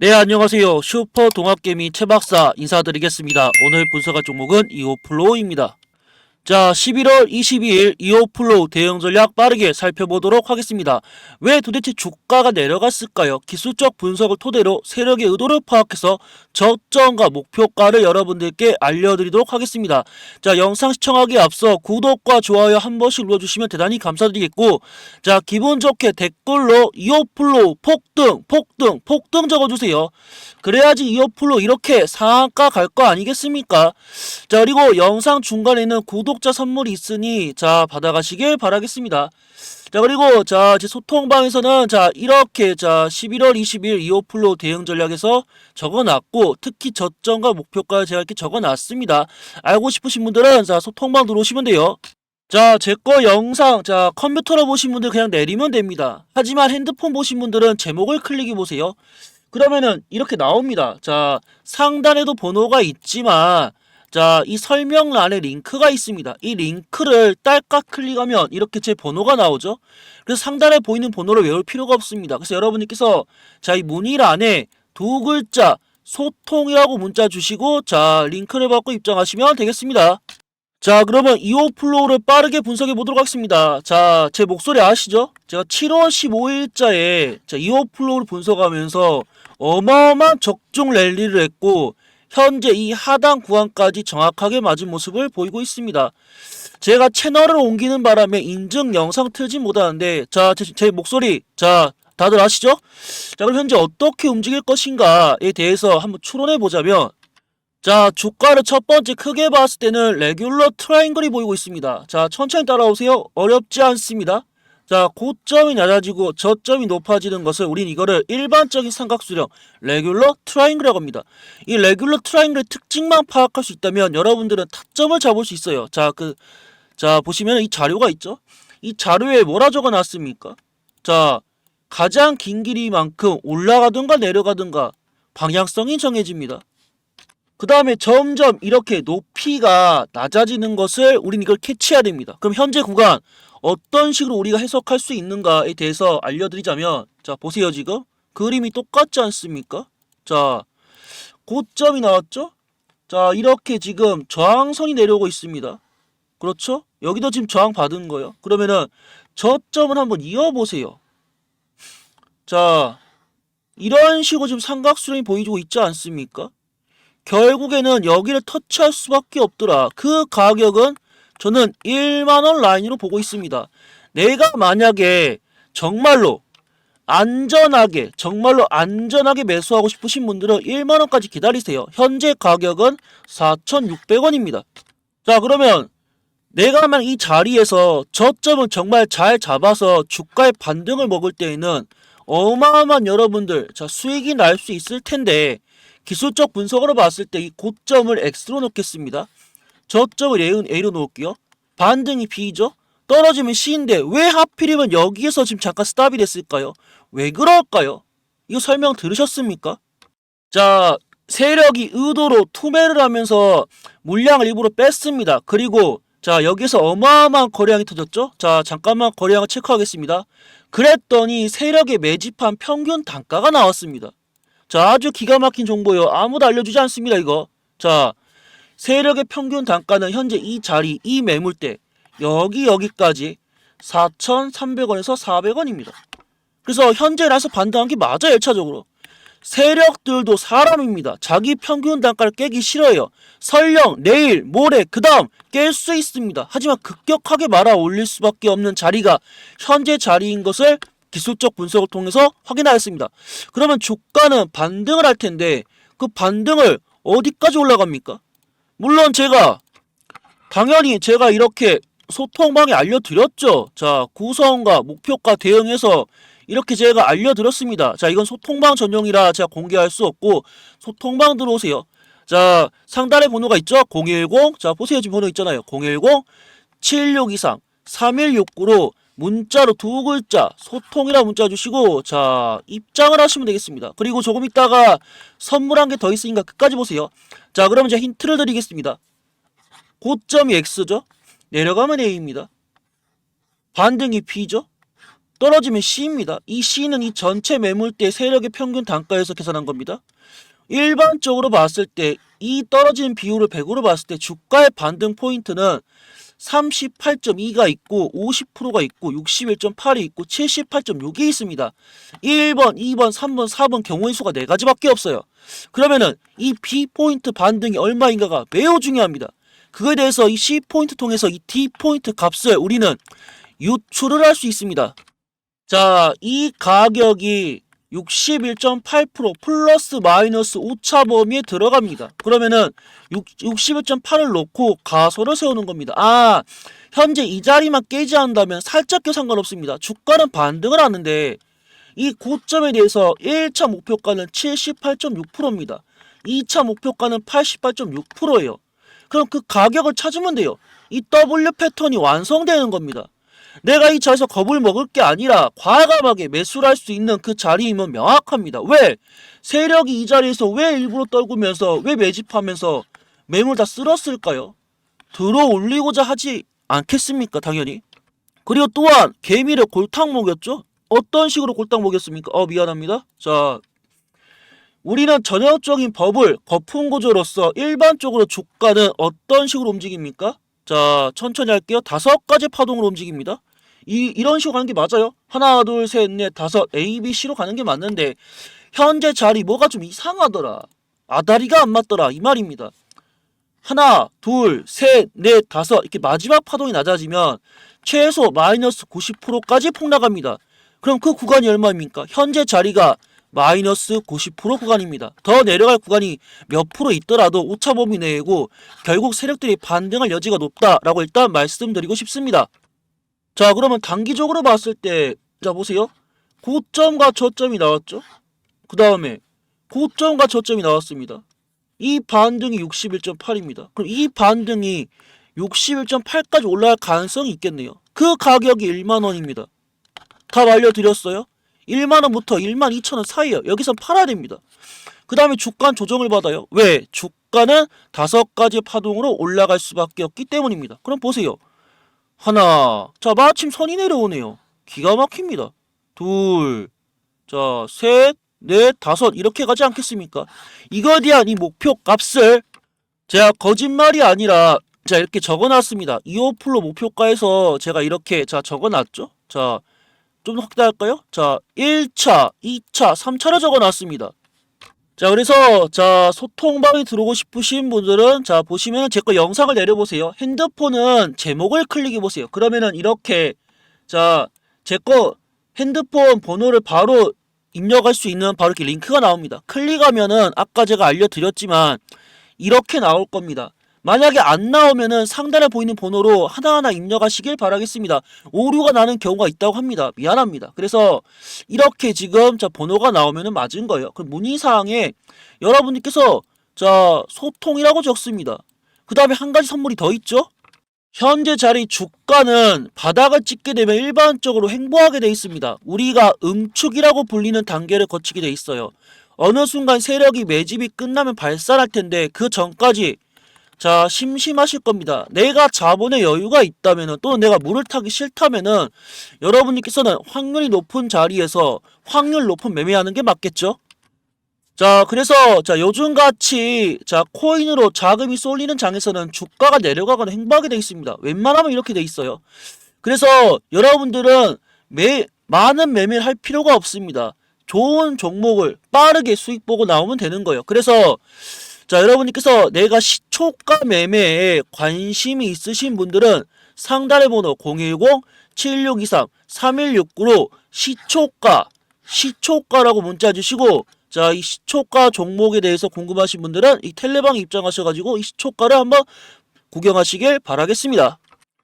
네, 안녕하세요. 슈퍼 동합개미 최박사 인사드리겠습니다. 오늘 분석할 종목은 이오플로우입니다. 자, 11월 22일 이오플로우 대응 전략 빠르게 살펴보도록 하겠습니다. 왜 도대체 주가가 내려갔을까요? 기술적 분석을 토대로 세력의 의도를 파악해서 저점과 목표가를 여러분들께 알려드리도록 하겠습니다. 자, 영상 시청하기에 앞서 구독과 좋아요 한 번씩 눌러주시면 대단히 감사드리겠고, 자, 기분 좋게 댓글로 이오플로우 폭등, 폭등, 폭등 적어주세요. 그래야지 이어플로 이렇게 상한가 갈 거 아니겠습니까? 자, 그리고 영상 중간에는 구독 자 선물이 있으니 자, 받아가시길 바라겠습니다. 자, 그리고 자, 제 소통방에서는 자, 이렇게 자, 11월 20일 이어플로 대응 전략에서 적어놨고 특히 저점과 목표가 제가 이렇게 적어놨습니다. 알고 싶으신 분들은 자, 소통방 들어오시면 돼요. 자, 제 거 영상, 자, 컴퓨터로 보신 분들 그냥 내리면 됩니다. 하지만 핸드폰 보신 분들은 제목을 클릭해 보세요. 그러면은 이렇게 나옵니다. 자, 상단에도 번호가 있지만 자, 이 설명란에 링크가 있습니다. 이 링크를 딸깍 클릭하면 이렇게 제 번호가 나오죠. 그래서 상단에 보이는 번호를 외울 필요가 없습니다. 그래서 여러분께서 자, 이 문의란에 두 글자 소통이라고 문자 주시고 자, 링크를 받고 입장하시면 되겠습니다. 자, 그러면 이오 플로우를 빠르게 분석해 보도록 하겠습니다. 자, 제 목소리 아시죠? 제가 7월 15일자에 자, 이오 플로우를 분석하면서 어마어마한 적중 랠리를 했고 현재 이 하단 구간까지 정확하게 맞은 모습을 보이고 있습니다. 제가 채널을 옮기는 바람에 인증 영상 틀지 못하는데 자, 제, 제 목소리 자, 다들 아시죠? 자, 그럼 현재 어떻게 움직일 것인가에 대해서 한번 추론해 보자면 자, 주가를 첫 번째 크게 봤을 때는 레귤러 트라이앵글이 보이고 있습니다. 자, 천천히 따라오세요. 어렵지 않습니다. 자, 고점이 낮아지고 저점이 높아지는 것을 우린 이거를 일반적인 삼각수령 레귤러 트라이앵글이라고 합니다. 이 레귤러 트라이앵글의 특징만 파악할 수 있다면 여러분들은 타점을 잡을 수 있어요. 자, 그, 자, 보시면 이 자료가 있죠? 이 자료에 뭐라 적어 놨습니까? 자, 가장 긴 길이만큼 올라가든가 내려가든가 방향성이 정해집니다. 그 다음에 점점 이렇게 높이가 낮아지는 것을 우린 이걸 캐치해야 됩니다. 그럼 현재 구간 어떤 식으로 우리가 해석할 수 있는가에 대해서 알려드리자면 자 보세요 지금 그림이 똑같지 않습니까? 자 고점이 나왔죠? 자 이렇게 지금 저항선이 내려오고 있습니다. 그렇죠? 여기도 지금 저항 받은 거예요. 그러면은 저점을 한번 이어보세요. 자 이런 식으로 지금 삼각수령이 보이고 있지 않습니까? 결국에는 여기를 터치할 수밖에 없더라. 그 가격은 저는 1만원 라인으로 보고 있습니다. 내가 만약에 정말로 안전하게 정말로 안전하게 매수하고 싶으신 분들은 1만원까지 기다리세요. 현재 가격은 4,600원입니다. 자 그러면 내가 만약 이 자리에서 저점을 정말 잘 잡아서 주가의 반등을 먹을 때에는 어마어마한 여러분들 자 수익이 날 수 있을 텐데 기술적 분석으로 봤을 때 이 고점을 X로 놓겠습니다. 저점을 A로, A로 놓을게요. 반등이 B죠. 떨어지면 C인데 왜 하필이면 여기에서 지금 잠깐 스탑이 됐을까요? 왜 그럴까요? 이거 설명 들으셨습니까? 자, 세력이 의도로 투매를 하면서 물량을 일부러 뺐습니다. 그리고 자, 여기서 어마어마한 거래량이 터졌죠? 자, 잠깐만 거래량을 체크하겠습니다. 그랬더니 세력의 매집한 평균 단가가 나왔습니다. 자, 아주 기가 막힌 정보요. 아무도 알려주지 않습니다, 이거. 자, 세력의 평균 단가는 현재 이 자리, 이 매물대, 여기, 여기까지 4,300원에서 400원입니다. 그래서 현재 나서 반등한 게 맞아요, 1차적으로. 세력들도 사람입니다. 자기 평균 단가를 깨기 싫어요. 설령, 내일, 모레, 그 다음 깰 수 있습니다. 하지만 급격하게 말아 올릴 수밖에 없는 자리가 현재 자리인 것을 기술적 분석을 통해서 확인하였습니다. 그러면 주가는 반등을 할 텐데 그 반등을 어디까지 올라갑니까? 물론 제가 당연히 제가 이렇게 소통방에 알려드렸죠. 자 구성과 목표가 대응해서 이렇게 제가 알려드렸습니다. 자 이건 소통방 전용이라 제가 공개할 수 없고 소통방 들어오세요. 자 상단에 번호가 있죠. 010. 자 보세요 지금 번호 있잖아요. 010 7623 3169로 문자로 두 글자 소통이라 문자 주시고 자 입장을 하시면 되겠습니다. 그리고 조금 있다가 선물 한개더 있으니까 끝까지 보세요. 자 그러면 제가 힌트를 드리겠습니다. 고점이 X죠. 내려가면 A입니다. 반등이 P죠. 떨어지면 C입니다. 이 C는 이 전체 매물대 세력의 평균 단가에서 계산한 겁니다. 일반적으로 봤을 때 이 떨어지는 비율을 100으로 봤을 때 주가의 반등 포인트는 38.2가 있고 50%가 있고 61.8이 있고 78.6이 있습니다. 1번, 2번, 3번, 4번 경우의 수가 4가지밖에 없어요. 그러면은 이 B 포인트 반등이 얼마인가가 매우 중요합니다. 그거에 대해서 이 C 포인트 통해서 이 D 포인트 값을 우리는 유출을 할 수 있습니다. 자, 이 가격이 61.8% 플러스 마이너스 오차 범위에 들어갑니다. 그러면은 61.8을 놓고 가소를 세우는 겁니다. 아, 현재 이 자리만 깨지 않는다면 살짝도 상관없습니다. 주가는 반등을 하는데 이 고점에 대해서 1차 목표가는 78.6%입니다. 2차 목표가는 88.6%예요. 그럼 그 가격을 찾으면 돼요. 이 W 패턴이 완성되는 겁니다. 내가 이 자리에서 겁을 먹을 게 아니라 과감하게 매수를 할 수 있는 그 자리이면 명확합니다. 왜? 세력이 이 자리에서 왜 일부러 떨구면서 왜 매집하면서 매물 다 쓸었을까요? 들어 올리고자 하지 않겠습니까? 당연히. 그리고 또한 개미를 골탕 먹였죠? 어떤 식으로 골탕 먹였습니까? 어 미안합니다. 자 우리는 전형적인 버블 거품 구조로서 일반적으로 주가는 어떤 식으로 움직입니까? 자 천천히 할게요. 다섯 가지 파동으로 움직입니다. 이 이런 식으로 가는 게 맞아요. 하나 둘 셋 넷 다섯 A, B, C로 가는 게 맞는데 현재 자리 뭐가 좀 이상하더라. 아다리가 안 맞더라 이 말입니다. 하나, 둘, 셋, 넷, 다섯 이렇게 마지막 파동이 낮아지면 최소 마이너스 90%까지 폭락합니다. 그럼 그 구간이 얼마입니까? 현재 자리가 마이너스 90% 구간입니다. 더 내려갈 구간이 몇 프로 있더라도 오차 범위 내고 결국 세력들이 반등할 여지가 높다라고 일단 말씀드리고 싶습니다. 자 그러면 단기적으로 봤을 때 자 보세요. 고점과 저점이 나왔죠. 그 다음에 고점과 저점이 나왔습니다. 이 반등이 61.8입니다. 그럼 이 반등이 61.8까지 올라갈 가능성이 있겠네요. 그 가격이 1만 원입니다. 답 알려드렸어요. 1만 원부터 1만 2천 원 사이에요. 여기서 팔아야 됩니다. 그 다음에 주가 조정을 받아요. 왜? 주가는 다섯 가지 파동으로 올라갈 수밖에 없기 때문입니다. 그럼 보세요. 하나, 자 마침 선이 내려오네요. 기가 막힙니다. 둘, 자 셋, 넷, 다섯 이렇게 가지 않겠습니까? 이거에 대한 이 목표 값을 제가 거짓말이 아니라 자 이렇게 적어놨습니다. 25% 목표가에서 제가 이렇게 자 적어놨죠. 자좀더 확대할까요? 자 1차, 2차, 3차로 적어놨습니다. 자 그래서 자 소통방에 들어오고 싶으신 분들은 자 보시면 제 거 영상을 내려보세요. 핸드폰은 제목을 클릭해 보세요. 그러면은 이렇게 자 제 거 핸드폰 번호를 바로 입력할 수 있는 바로 이렇게 링크가 나옵니다. 클릭하면은 아까 제가 알려드렸지만 이렇게 나올 겁니다. 만약에 안 나오면은 상단에 보이는 번호로 하나하나 입력하시길 바라겠습니다. 오류가 나는 경우가 있다고 합니다. 미안합니다. 그래서 이렇게 지금 자 번호가 나오면은 맞은 거예요. 그럼 문의사항에 여러분들께서 자 소통이라고 적습니다. 그 다음에 한 가지 선물이 더 있죠. 현재 자리 주가는 바닥을 찍게 되면 일반적으로 횡보하게 돼 있습니다. 우리가 음축이라고 불리는 단계를 거치게 돼 있어요. 어느 순간 세력이 매집이 끝나면 발산할 텐데 그 전까지 자 심심하실 겁니다. 내가 자본의 여유가 있다면은 또는 내가 물을 타기 싫다면은 여러분께서는 확률이 높은 자리에서 확률 높은 매매하는 게 맞겠죠? 자 그래서 자 요즘같이 자 코인으로 자금이 쏠리는 장에서는 주가가 내려가거나 횡보하게 돼 있습니다. 웬만하면 이렇게 돼 있어요. 그래서 여러분들은 매 많은 매매를 할 필요가 없습니다. 좋은 종목을 빠르게 수익 보고 나오면 되는 거예요. 그래서 자 여러분께서 내가 시초가 매매에 관심이 있으신 분들은 상단의 번호 010-7623-3169로 시초가 시초가라고 문자 주시고 자 이 시초가 종목에 대해서 궁금하신 분들은 이 텔레방 입장하셔가지고 이 시초가를 한번 구경하시길 바라겠습니다.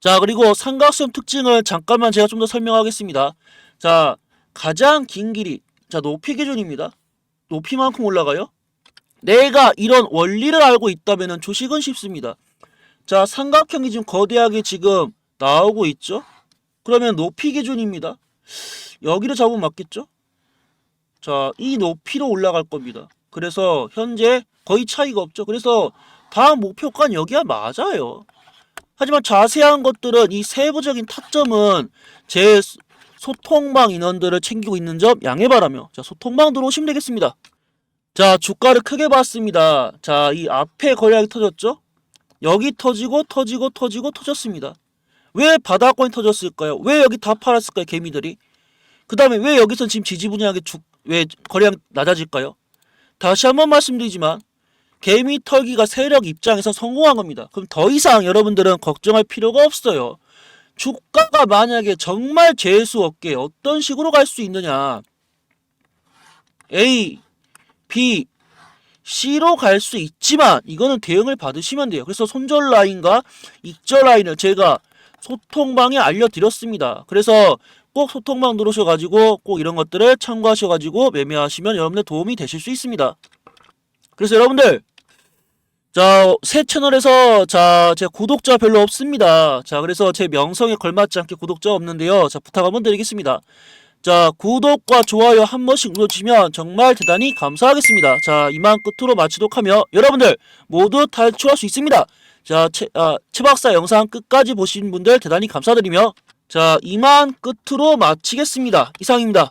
자 그리고 삼각형 특징을 잠깐만 제가 좀 더 설명하겠습니다. 자 가장 긴 길이 자 높이 기준입니다. 높이만큼 올라가요. 내가 이런 원리를 알고 있다면 조식은 쉽습니다. 자 삼각형이 지금 거대하게 지금 나오고 있죠. 그러면 높이 기준입니다. 여기를 잡으면 맞겠죠? 자, 이 높이로 올라갈 겁니다. 그래서 현재 거의 차이가 없죠. 그래서 다음 목표가는 여기가 맞아요. 하지만 자세한 것들은 이 세부적인 타점은 제 소통방 인원들을 챙기고 있는 점 양해 바라며 자 소통방 들어오시면 되겠습니다. 자 주가를 크게 봤습니다. 자 이 앞에 거래량이 터졌죠? 여기 터지고 터지고 터지고 터졌습니다. 왜 바닥권이 터졌을까요? 왜 여기 다 팔았을까요? 개미들이? 그 다음에 왜 여기서 지금 지지분양하게 주, 왜 거래량 낮아질까요? 다시 한번 말씀드리지만 개미 털기가 세력 입장에서 성공한 겁니다. 그럼 더 이상 여러분들은 걱정할 필요가 없어요. 주가가 만약에 정말 재수 없게 어떤 식으로 갈 수 있느냐? A, B, C로 갈 수 있지만 이거는 대응을 받으시면 돼요. 그래서 손절 라인과 익절 라인을 제가 소통방에 알려드렸습니다. 그래서 꼭 소통방 들어오셔가지고 꼭 이런 것들을 참고하셔가지고 매매하시면 여러분들 도움이 되실 수 있습니다. 그래서 여러분들 자, 새 채널에서 자, 제 구독자 별로 없습니다. 자, 그래서 제 명성에 걸맞지 않게 구독자 없는데요. 자, 부탁 한번 드리겠습니다. 자, 구독과 좋아요 한 번씩 눌러주시면 정말 대단히 감사하겠습니다. 자, 이만 끝으로 마치도록 하며 여러분들 모두 탈출할 수 있습니다. 자, 채, 아, 채 박사 영상 끝까지 보신 분들 대단히 감사드리며 자, 이만 끝으로 마치겠습니다. 이상입니다.